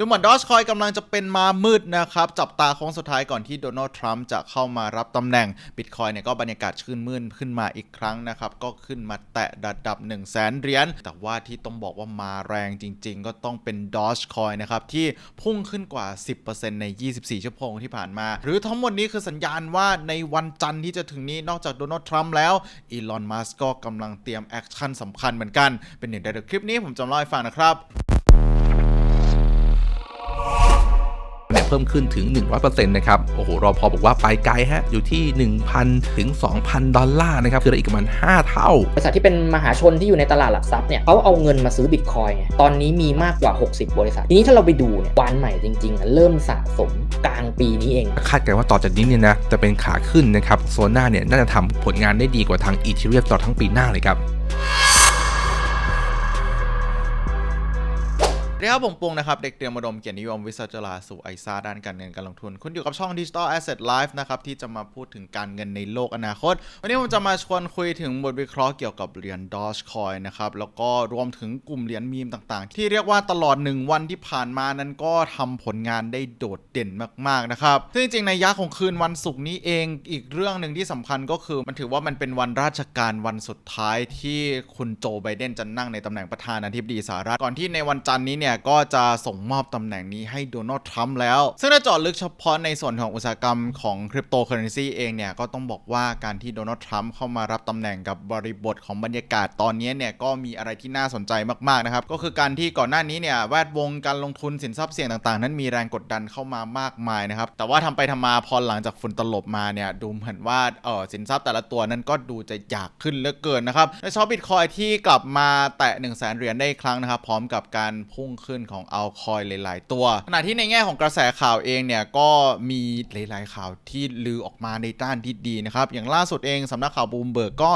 ดูเหมือนดอ g คอยกำลังจะเป็นมามืดนะครับ จับตาโค้งสุดท้ายก่อนที่โดนัลด์ทรัมป์จะเข้ามารับตำแหน่งบิตคอยเนี่ยก็บรรยากาศชื่นมื่นขึ้นมาอีกครั้งนะครับ ก็ขึ้นมาแตะระดับ 1 0 0 0 0แสนเหรียญแต่ว่าที่ต้องบอกว่ามาแรงจริง ๆ ก็ต้องเป็นดอ g คอยนะครับ ที่พุ่งขึ้นกว่า 10%ใน 24 ชั่วโมงที่ผ่านมา หรือทั้งหมดนี้คือสัญญาณว่าในวันจันทร์ที่จะถึงนี้นอกจากโดนัลด์ทรัมป์แล้วอีลอนมัสก์ก็กำลังเตรียมแอคชั่นสำคัญเหมือนกันเป็นหนึ่งในคลิปนี้ผมจะเล่าให้ฟังนะครับ เนี่ยเพิ่มขึ้นถึง 100%นะครับโอ้โหรอพอบอกว่าไปไกลฮะอยู่ที่ 1,000 ถึง 2,000 ดอลลาร์นะครับคืออีกประมาณ 5 เท่า บริษัทที่เป็นมหาชนที่อยู่ในตลาดหลักทรัพย์เนี่ยเขาเอาเงินมาซื้อบิตคอยน์ไงตอนนี้มีมากกว่า 60 บริษัท ทีนี้ถ้าเราไปดูเนี่ยวานใหม่จริงๆอะเริ่มสะสมกลางปีนี้เอง คาดกันว่าต่อจากนี้เนี่ยนะจะเป็นขาขึ้นนะครับโซน่าเนี่ยน่าจะทำผลงานได้ดีกว่าทางอีเทเรียมตลอดทั้งปีหน้าเลยครับ เรียกผมปุงนะครับ เด็กเตรียมอุดมเกียรตินิยมวิศวจลาสู่ไอซ่าด้านการเงินการลงทุน คุณอยู่กับช่อง Digital Asset Life นะครับ ที่จะมาพูดถึงการเงินในโลกอนาคต วันนี้ผมจะมาชวนคุยถึงบทวิเคราะห์เกี่ยวกับเหรียญ Dogecoin นะครับ แล้วก็รวมถึงกลุ่มเหรียญมีมต่างๆ ที่เรียกว่าตลอด 1 วันที่ผ่านมานั้นก็ทำผลงานได้โดดเด่นมากๆนะครับซึ่งจริงในยักษ์ของคืนวันศุกร์นี้เองอีกเรื่องหนึ่งที่สำคัญก็คือ มันถือว่ามันเป็นวันราชการวันสุดท้ายที่คุณโจไบเดนจะนั่งในตำแหน่งประธานาธิบดีสหรัฐก่อนที่ในวันจันทร์นี้เนี่ยก็จะส่งมอบตำแหน่งนี้ให้โดนัลด์ทรัมป์แล้ว ซึ่งถ้าเจาะลึกเฉพาะในส่วนของอุตสาหกรรมของคริปโตเคอเรนซีเองเนี่ยก็ต้องบอกว่าการที่โดนัลด์ทรัมป์เข้ามารับตำแหน่งกับบริบทของบรรยากาศตอนนี้เนี่ยก็มีอะไรที่น่าสนใจมากๆนะครับก็คือการที่ก่อนหน้านี้เนี่ยแวดวงการลงทุนสินทรัพย์เสี่ยงต่างๆ นั้นมีแรงกดดันเข้ามามากมายนะครับแต่ว่าทำไปทำมาพอหลังจากฝุ่นตลบมาเนี่ยดูเหมือนว่าเออสินทรัพย์แต่ละตัวนั้นก็ดูจะอยากขึ้นเหลือเกินนะครับโดยเฉพาะบิตคอยที่กลับมาแตะ1 0 0 0 0แสนเหรียญได้ครั้งนะครับพร้อมกับการพุ่งขึ้นของเอาคอยหลาย ๆ ตัว ขณะที่ในแง่ของกระแสข่าวเองเนี่ยก็มีหลาย ๆ ข่าวที่ลือออกมาในด้านที่ดีนะครับ อย่างล่าสุดเองสำนักข่าวบูมเบิร์กก็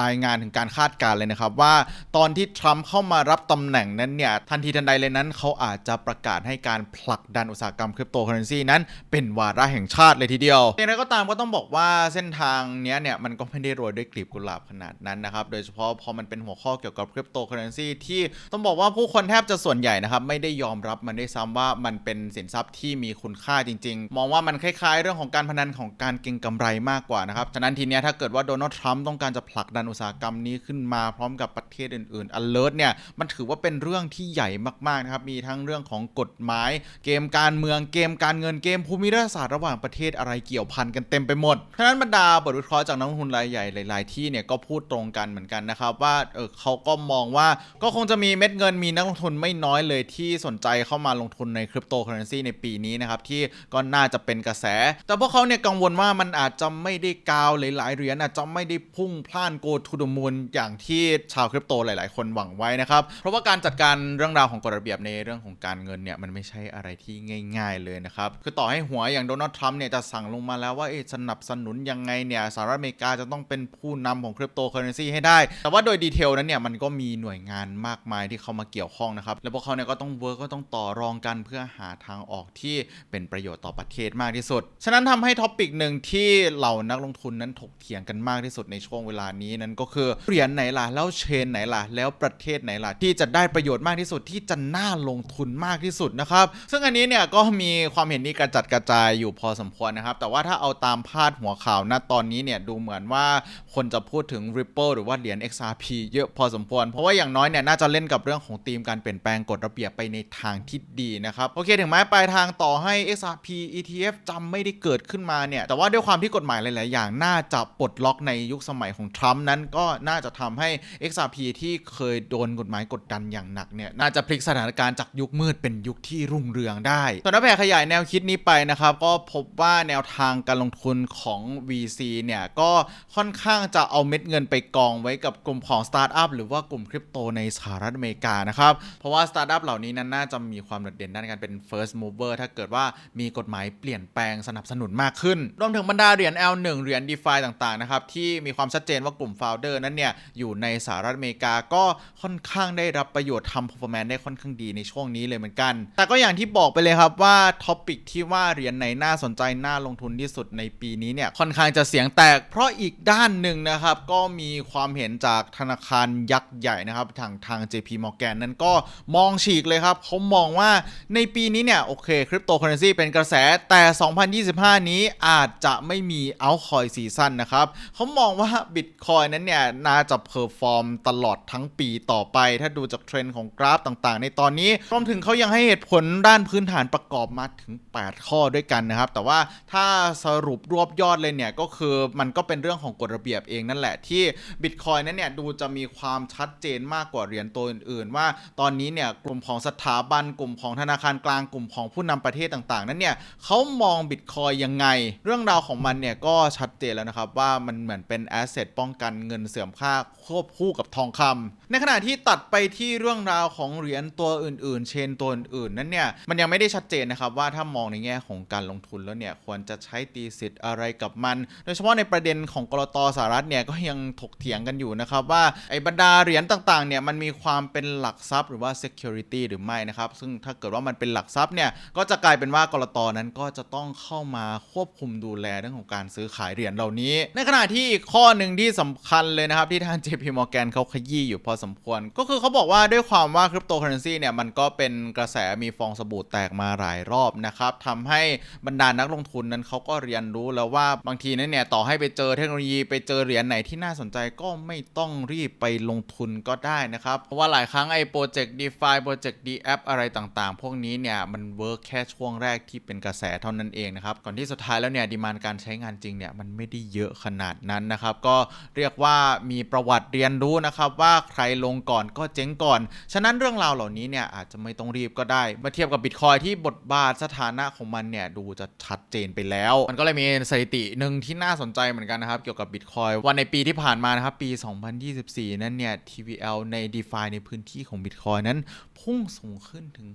รายงานถึงการคาดการณ์เลยนะครับว่าตอนที่ทรัมป์เข้ามารับตำแหน่งนั้นเนี่ยทันทีทันใดเลยนั้นเขาอาจจะประกาศให้การผลักดันอุตสาหกรรมคริปโตเคอเรนซีนั้นเป็นวาระแห่งชาติเลยทีเดียวอย่างไรก็ตามก็ต้องบอกว่าเส้นทางเนี้ยเนี่ยมันก็ไม่ได้โรยด้วยกลีบกุหลาบขนาดนั้นนะครับโดยเฉพาะพอมันเป็นหัวข้อเกี่ยวกับคริปโตเคอเรนซีที่ต้องบอกว่าผู้คนแทบจะส่วนใหญ่นะครับไม่ได้ยอมรับมันด้วยซ้ำว่ามันเป็นสินทรัพย์ที่มีคุณค่าจริง ๆ มองว่ามันคล้ายๆ เรื่องของการพนันของการเก็งกำไรมากกว่านะครับฉะนั้นทีเนี้ยถ้าเกิดว่าโดนัลด์ทรัมป์ต้องการจะผลักดันอุตสาหกรรมนี้ขึ้นมาพร้อมกับประเทศอื่นๆ alert เนี่ยมันถือว่าเป็นเรื่องที่ใหญ่มากๆนะครับมีทั้งเรื่องของกฎหมาย เกมการเมืองเกมการเงินเกมภูมิรัฐศาสตร์ระหว่างประเทศอะไรเกี่ยวพันกันเต็มไปหมดฉะนั้นบรรดาบทวิเคราะห์จากนักลงทุนรายใหญ่หลาย ๆ ที่เนี่ยก็พูดตรงกันเหมือนกันนะครับว่าเออเขาก็มองว่าก็คงจะมีเม็ดเงินมีนักลงทุนไม่น้อยเลยที่สนใจเข้ามาลงทุนในคริปโตเคอเรนซีในปีนี้นะครับ ที่ก็น่าจะเป็นกระแส แต่พวกเขาเนี่ยกังวลว่ามันอาจจะไม่ได้กาวหลายๆเหรียญอาจจะไม่ได้พุ่งพล่านโกทูดมูลอย่างที่ชาวคริปโตหลาย ๆ คนหวังไว้นะครับ เพราะว่าการจัดการเรื่องราวของกฎระเบียบในเรื่องของการเงินเนี่ยมันไม่ใช่อะไรที่ง่าย ๆ เลยนะครับ คือต่อให้หัวอย่างโดนัลด์ทรัมป์เนี่ยจะสั่งลงมาแล้วว่าสนับสนุนยังไงเนี่ยสหรัฐอเมริกาจะต้องเป็นผู้นำของคริปโตเคอเรนซีให้ได้ แต่ว่าโดยดีเทลนั้นเนี่ยมันก็มีหน่วยงานมากมายที่เข้ามาเกี่ยวข้องนะครับ แล้วพวกเขาเนี่ยก็ต้องเวิร์กก็ต้องต่อรองกันเพื่อหาทางออกที่เป็นประโยชน์ต่อประเทศมากที่สุด ฉะนั้นทำให้ท็อปิกหนึ่งที่เหล่านักลงทุนนั้นถกเถียงกันมากที่สุดในช่วงเวลานี้นั้นก็คือเหรียญไหนล่ะแล้วเชนไหนล่ะแล้วประเทศไหนล่ะที่จะได้ประโยชน์มากที่สุดที่จะน่าลงทุนมากที่สุดนะครับซึ่งอันนี้เนี่ยก็มีความเห็นนี้กระจัดกระจายอยู่พอสมควรนะครับแต่ว่าถ้าเอาตามพาดหัวข่าวณตอนนี้เนี่ยดูเหมือนว่าคนจะพูดถึง Ripple หรือว่าเหรียญ XRP เยอะพอสมควร เพราะว่าอย่างน้อยเนี่ยน่าจะเล่นกับเรื่องของธีมการเปลี่ยนแปลงกฎระเบียบไปในทางที่ดีนะครับโอเคถึงแม้ปลายทางต่อให้ XRP ETF จำไม่ได้เกิดขึ้นมาเนี่ยแต่ว่าด้วยความที่กฎหมายหลาย ๆ อย่างน่าจะปลดล็อกในยุคสมัยของทรัมป์นั้นก็น่าจะทำให้ XRP ที่เคยโดนกฎหมายกดดันอย่างหนักเนี่ยน่าจะพลิกสถานการณ์จากยุคมืดเป็นยุคที่รุ่งเรืองได้ส่วนถ้าแผ่ขยายแนวคิดนี้ไปนะครับก็พบว่าแนวทางการลงทุนของ VC เนี่ยก็ค่อนข้างจะเอาเม็ดเงินไปกองไว้กับกลุ่มของสตาร์ทอัพหรือว่ากลุ่มคริปโตในสหรัฐอเมริกานะครับเพราะว่าสตาร์ทอัพเหล่านี้นั้นน่าจะมีความโดดเด่นด้านการเป็น first mover ถ้าเกิดว่ามีกฎหมายเปลี่ยนแปลงสนับสนุนมากขึ้น รวมถึงบรรดาเหรียญ L1 เหรียญ DeFi ต่างๆนะครับที่มีความชัดเจนว่ากลุ่ม founder นั้นเนี่ยอยู่ในสหรัฐอเมริกาก็ค่อนข้างได้รับประโยชน์ทำ performance ได้ค่อนข้างดีในช่วงนี้เลยเหมือนกัน แต่ก็อย่างที่บอกไปเลยครับว่าท็อปิกที่ว่าเหรียญไหนน่าสนใจน่าลงทุนที่สุดในปีนี้เนี่ยค่อนข้างจะเสียงแตก เพราะอีกด้านหนึ่งนะครับก็มีความเห็นจากธนาคารยักษ์ใหญ่นะครับทางทาง JP Morgan นั้นก็มองฉีกเลยครับเขามองว่าในปีนี้เนี่ย โอเคคริปโตเคอเรนซีเป็นกระแสแต่ 2025 นี้อาจจะไม่มีเอาคอยซีซั่นนะครับเขามองว่าบิตคอยนั้นเนี่ย น่าจะเพอร์ฟอร์มตลอดทั้งปีต่อไป ถ้าดูจากเทรนด์ของกราฟต่างๆ ในตอนนี้รวมถึงเขายังให้เหตุผลด้านพื้นฐานประกอบมาถึง 8 ข้อด้วยกันนะครับ แต่ว่าถ้าสรุปรวบยอดเลยเนี่ย ก็คือมันก็เป็นเรื่องของกฎระเบียบเองนั่นแหละที่บิตคอยนั้นเนี่ยดูจะมีความชัดเจนมากกว่าเหรียญตัวอื่นๆ ว่าตอนนี้เนี่ยกลุ่ม่มของสถาบันกลุ่มของธนาคารกลางกลุ่มของผู้นำประเทศต่างๆ นั้นเนี่ยเขามองบิตคอยยังไง เรื่องราวของมันเนี่ยก็ชัดเจนแล้วนะครับว่ามันเหมือนเป็นแอสเซทป้องกันเงินเสื่อมค่าควบคู่กับทองคำในขณะที่ตัดไปที่เรื่องราวของเหรียญตัวอื่น ๆ เชนตัวอื่นๆนั้นเนี่ยมันยังไม่ได้ชัดเจนนะครับว่าถ้ามองในแง่ของการลงทุนแล้วเนี่ยควรจะใช้ตีสิทธิ์อะไรกับมัน โดยเฉพาะในประเด็นของกรตสหรัฐเนี่ยก็ยังถกเถียงกันอยู่นะครับว่าไอ้บรรดาเหรียญต่างๆเนี่ยมันมีความเป็นหลักทรัพย์หรือว่า security หรือไม่นะครับ ซึ่งถ้าเกิดว่ามันเป็นหลักทรัพย์เนี่ย ก็จะกลายเป็นว่ากรตนั้นก็จะต้องเข้ามาควบคุมดูแลเรื่องของการซื้อขายเหรียญเหล่านี้ ในขณะที่อีกข้อหนึ่งที่สำคัญเลยนะครับ ที่ทาง JP Morgan เขาขยี้อยู่พอสมควร ก็คือเขาบอกว่าด้วยความว่าคริปโตเคอเรนซีเนี่ยมันก็เป็นกระแสมีฟองสบู่แตกมาหลายรอบนะครับทำให้บรรดานักลงทุนนั้นเขาก็เรียนรู้แล้วว่าบางทีนั้นเนี่ยต่อให้ไปเจอเทคโนโลยีไปเจอเหรียญไหนที่น่าสนใจก็ไม่ต้องรีบไปลงทุนก็ได้นะครับ เพราะว่าหลายครั้งไอ้โปรเจกต์ DeFi โปรเจกต์ D App อะไรต่างๆ พวกนี้เนี่ยมันเวิร์กแค่ช่วงแรกที่เป็นกระแสเท่านั้นเองนะครับ ก่อนที่สุดท้ายแล้วเนี่ยดีมานการใช้งานจริงเนี่ยมันไม่ได้เยอะขนาดนั้นนะครับ ก็เรียกว่ามีประวัติเรียนรู้นะครับ ว่าใครลงก่อนก็เจ๊งก่อน ฉะนั้นเรื่องราวเหล่านี้เนี่ยอาจจะไม่ต้องรีบก็ได้มื่อเทียบกับบิตคอยที่บทบาทสถานะของมันเนี่ยดูจะชัดเจนไปแล้ว มันก็เลยมีสถิติหนึ่งที่น่าสนใจเหมือนกันนะครับ เกี่ยวกับบิตคอยวันในปีที่ผ่านมานะครับปี 2024 นั้นเนี่ย TVL ใน DeFi ในพื้นที่ของ Bitcoin นั้นพุ่งสูงขึ้นถึง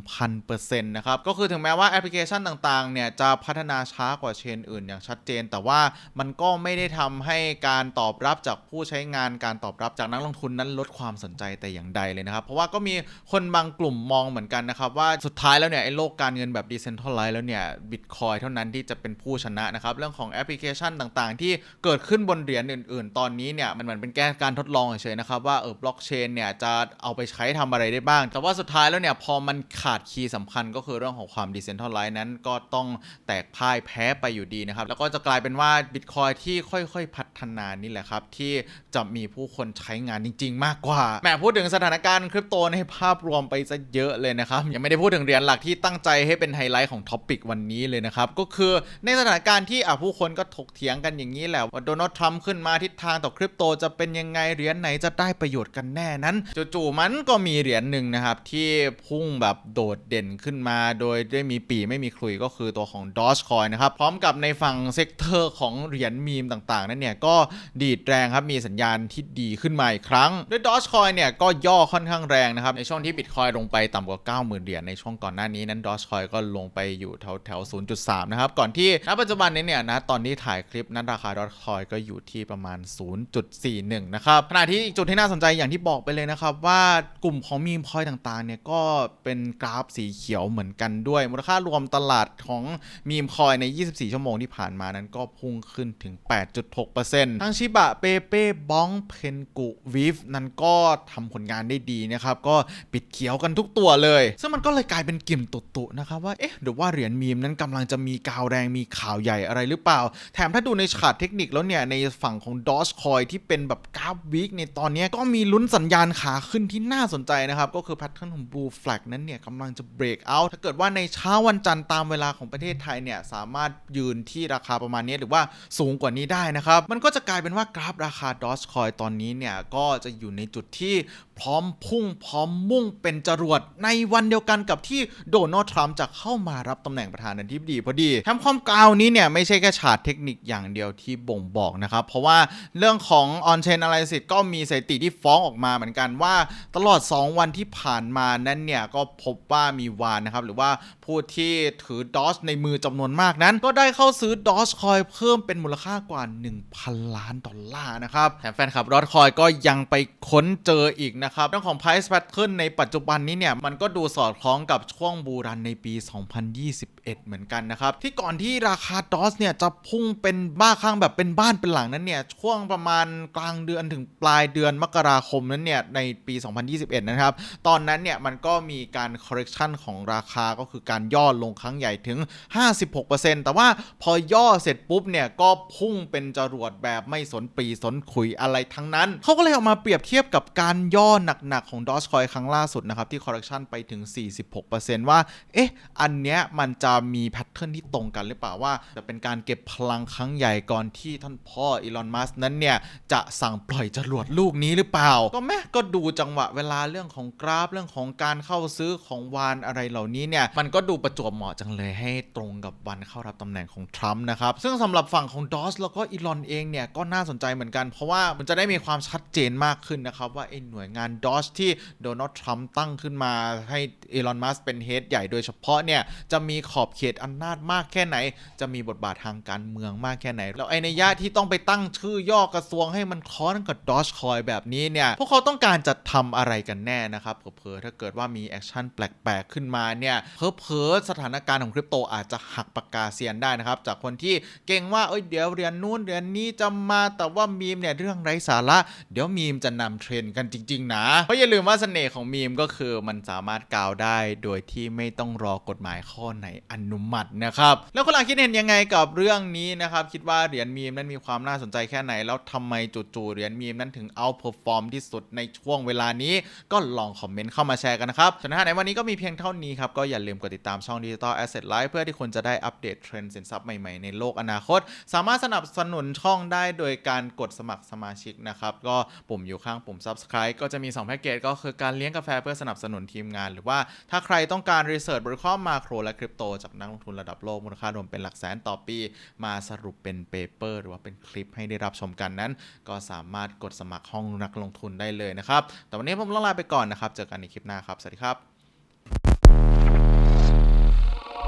2,000%นะครับ ก็คือถึงแม้ว่าแอปพลิเคชันต่างๆ เนี่ย จะพัฒนาช้ากว่าเชนอื่นอย่างชัดเจน แต่ว่ามันก็ไม่ได้ทำให้การตอบรับจากผู้ใช้งานการตอบรับจากนักลงทุนนั้นลดความสนใจแต่อย่างใดเลยนะครับ เพราะว่าก็มีคนบางกลุ่มมองเหมือนกันนะครับ ว่าสุดท้ายแล้วเนี่ยไอ้โลกการเงินแบบ Decentralized แล้วเนี่ยบิตคอยเท่านั้นที่จะเป็นผู้ชนะนะครับเรื่องของแอปพลิเคชันต่างๆ ที่เกิดขึ้นบนเหรียญอื่น ๆ ตอนนี้เนี่ยมันเหมือนเป็นแค่การทดลองเฉยๆนะครับว่าเออบล็อกเชนเนี่ยจะเอาไปใช้ทำอะไรได้บ้างแต่ว่าสุดท้ายแล้วเนี่ยพอมันขาดคีย์สำคัญก็คือเรื่องของความ Decentralized นั้นก็ต้องแตกพ่ายแพ้ไปอยู่ดีนะครับ แล้วก็จะกลายเป็นว่าบิตคอยที่ค่อยๆ พัฒนานี่แหละครับ ที่จะมีผู้คนใช้งานจริง ๆ มากกว่าแหมพูดถึงสถานการณ์คริปโตในภาพรวมไปซะเยอะเลยนะครับ ยังไม่ได้พูดถึงเหรียญหลักที่ตั้งใจให้เป็นไฮไลท์ของท็อปิกวันนี้เลยนะครับ ก็คือในสถานการณ์ที่อะผู้คนก็ถกเถียงกันอย่างนี้แหละว่าโดนัลด์ทรัมป์ขึ้นมาทิศทางต่อคริปโตจะเป็นยังไงเหรียญไหนจะได้ประโยชน์กันแน่นั้นจู่ๆมันก็มีเหรียญหนึ่งนะครับที่พุ่งแบบโดดเด่นขึ้นมา โดยได้มีปีไม่มีคลุยก็คือตัวของ Dogecoin นะครับ พร้อมกับในฝั่งเซกเตอร์ของเหรียญมีมต่างๆ นั้นเนี่ย ก็ดีดแรงครับ มีสัญญาณที่ดีขึ้นมาอีกครั้งโดย Dogecoin เนี่ย ก็ย่อค่อนข้างแรงนะครับ ในช่วงที่ Bitcoin ลงไปต่ำกว่า 90,000 เหรียญในช่วงก่อนหน้านี้นั้น Dogecoin ก็ลงไปอยู่แถวแถว0.3 นะครับ ก่อนที่ณปัจจุบันนี้เนี่ยนะตอนที่ถ่ายคลิปนั้นราคา Dogecoin ก็อยู่ที่ประมาณ 0.41 นะครับขณะที่อีกจุดที่น่าสนใจอย่างที่บอกไปเลยนะครับว่ากลุ่มของมีมคอยต่างๆเนี่ยก็เป็นกราฟสีเขียวเหมือนกันด้วย มูลค่ารวมตลาดของมีมคอยใน 24 ชั่วโมงที่ผ่านมานั้นก็พุ่งขึ้นถึง 8.6%ทั้งชิบะเปเป้บ้องเพนกุวิฟนั้นก็ทำผลงานได้ดีนะครับก็ปิดเขียวกันทุกตัวเลย ซึ่งมันก็เลยกลายเป็นกลิ่นตุๆนะครับว่าเอ๊ะหรือว่าเหรียญมีมนั้นกำลังจะมีกาวแรงมีข่าวใหญ่อะไรหรือเปล่า แถมถ้าดูในฉากเทคนิคแล้วเนี่ยในฝั่งของดอ g คอยที่เป็นแบบกราฟวิกในตอนนี้ก็มีลุ้นสัญญาณขาขึ้นที่น่าสนใจนะครับก็คือแพทเทิร์นของ Blue Flag นั้นเนี่ยกำลังจะ break out ถ้าเกิดว่าในเช้าวันจันทร์ตามเวลาของประเทศไทยเนี่ยสามารถยืนที่ราคาประมาณนี้หรือว่าสูงกว่านี้ได้นะครับ มันก็จะกลายเป็นว่ากราฟราคาดอ g คอยตอนนี้เนี่ยก็จะอยู่ในจุดที่พร้อมพุ่งพร้อมมุ่งเป็นจรวดในวันเดียวกันกับที่โดนัลด์ทรัมป์จะเข้ามารับตำแหน่งประธานาธิบดีพอดีแถมความกลาวนี้เนี่ยไม่ใช่แค่ฉาดเทคนิคอย่างเดียวที่บ่งบอกนะครับ เพราะว่าเรื่องของ on chain analysis ก็มีสถิติที่ฟ้องออกมาเหมือนกันว่า ตลอด 2 วันที่ผ่าน่านมานั้นเนี่ยก็พบว่ามีวานนะครับหรือว่าผู้ที่ถือดอ g ในมือจำนวนมากนั้น ก็ได้เข้าซื้อดอ g คอยเพิ่มเป็นมูลค่ากว่า 1,000 ล้านดอลลาร์นะครับ แถมแฟนคลับดอ g คอยก็ยังไปค้นเจออีกนะครับเรื่องของ price pattern ในปัจจุบันนี้เนี่ย มันก็ดูสอดคล้องกับช่วงบูรันในปี 2021 เหมือนกันนะครับ ที่ก่อนที่ราคาดอสเนี่ยจะพุ่งเป็นบ้าคลั่งแบบเป็นบ้านเป็นหลังนั้นเนี่ยช่วงประมาณกลางเดือนถึงปลายเดือนมกราคมนั้นเนี่ยในปี 2021 นะครับตอนอนนั้นเนี่ยมันก็มีการ correction ของราคาก็คือการย่อลงครั้งใหญ่ถึง 56%แต่ว่าพอย่อเสร็จปุ๊บเนี่ยก็พุ่งเป็นจรวดแบบไม่สนปีสนขุยอะไรทั้งนั้น เขาก็เลยเอามาเปรียบเทียบกับการย่อหนักๆของ Dogecoin ครั้งล่าสุดนะครับ ที่ correction ไปถึง 46%ว่า เอ๊ะ อันเนี้ยมันจะมีแพทเทิร์นที่ตรงกันหรือเปล่าว่า จะเป็นการเก็บพลังครั้งใหญ่ก่อนที่ท่านพ่ออีลอนมัสนั้นเนี่ย จะสั่งปล่อยจรวดลูกนี้หรือเปล่า ก็แม่ก็ดูจังหวะเวลาเรื่องของกราฟเรื่องของการเข้าซื้อของวานอะไรเหล่านี้เนี่ยมันก็ดูประจวบเหมาะจังเลยให้ตรงกับวันเข้ารับตำแหน่งของทรัมป์นะครับ ซึ่งสำหรับฝั่งของดอสแล้วก็อีลอนเองเนี่ยก็น่าสนใจเหมือนกัน เพราะว่ามันจะได้มีความชัดเจนมากขึ้นนะครับ ว่าไอ้หน่วยงานดอสที่โดนัลด์ทรัมป์ตั้งขึ้นมาให้อีลอนมัสเป็นเฮดใหญ่โดยเฉพาะเนี่ยจะมีขอบเขตอำนาจมากแค่ไหน จะมีบทบาททางการเมืองมากแค่ไหน แล้วไอ้ในยะที่ต้องไปตั้งชื่อย่อกระทรวงให้มันคล้อนกับดอชคอยแบบนี้เนี่ยพวกเขาต้องการจะทำอะไรกันแน่นะครับเผลอๆถ้าเกิดว่ามีแอคชั่นแปลกๆขึ้นมาเนี่ยเผลอๆสถานการณ์ของคริปโตอาจจะหักปากกาเซียนได้นะครับ จากคนที่เก่งว่าเอ้ยเดี๋ยวเรียนนู้นเรียนนี้จะมาแต่ว่ามีมเนี่ยเรื่องไร้สาระ เดี๋ยวมีมจะนำเทรนด์กันจริง ๆ นะเพราะอย่าลืมว่าเสน่ห์ของมีมก็คือมันสามารถกล่าวได้โดยที่ไม่ต้องรอกฎหมายข้อไหนอนุมัตินะครับแล้วคุณหลังคิดเห็นยังไงกับเรื่องนี้นะครับคิดว่าเหรียญมีมนั้นมีความน่าสนใจแค่ไหน แล้วทำไมจู่ๆเหรียญมีมนั้นถึงเอาเพอร์ฟอร์มที่สุดในช่วงเวลานี้ ก็ลองคอมเมนต์เข้ามาแชร์กันนะครับส่วนในวันนี้ก็มีเพียงเท่านี้ครับก็อย่าลืมกดติดตามช่อง Digital Asset Live เพื่อที่คุณจะได้อัปเดตเทรนด์สินทรัพย์ใหม่ๆในโลกอนาคต สามารถสนับสนุนช่องได้โดยการกดสมัครสมาชิกนะครับ ก็ปุ่มอยู่ข้างปุ่ม subscribe ก็จะมี 2 แพ็กเกจก็คือการเลี้ยงกาแฟเพื่อสนับสนุนทีมงาน หรือว่าถ้าใครต้องการรีเสิร์ชบริเคราะห์มาโครและคริปโตจากนักลงทุนระดับโลกมูลค่ารวมเป็นหลักแสนต่อปี มาสรุปเป็นเปเปอร์หรือว่าเป็นคลิปให้ได้รับชมกันนั้น ก็สามารถกดสมัครห้องนักลงทุนได้เลยนะครับแต่วันนี้ผมต้องลาไปก่อนนะครับเจอกันในคลิปหน้าครับสวัสดีครับ